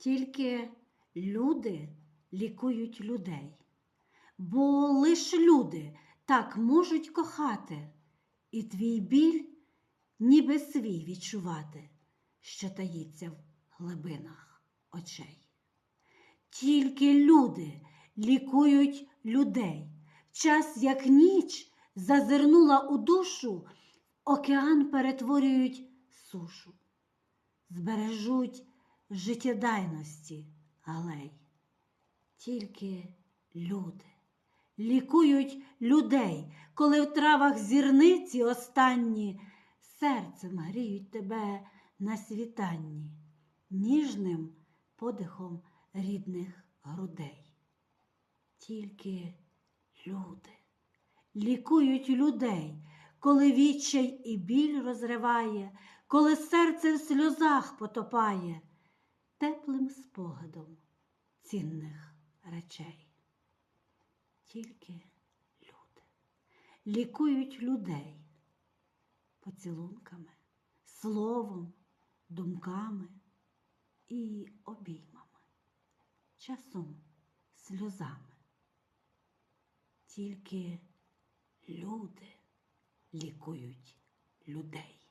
Тільки люди лікують людей, бо лиш люди так можуть кохати, і твій біль ніби свій відчувати, що таїться в глибинах очей. Тільки люди лікують людей. Час, як ніч, зазирнула у душу, океан перетворюють сушу, збережуть життєдайності алей. Тільки люди лікують людей, коли в травах зірниці останні серцем гріють тебе на світанні, ніжним подихом рідних грудей. Тільки люди лікують людей, коли відчай і біль розриває, коли серце в сльозах потопає теплим спогадом цінних речей. Тільки люди лікують людей поцілунками, словом, думками і обіймами, часом сльозами. Тільки люди лікують людей.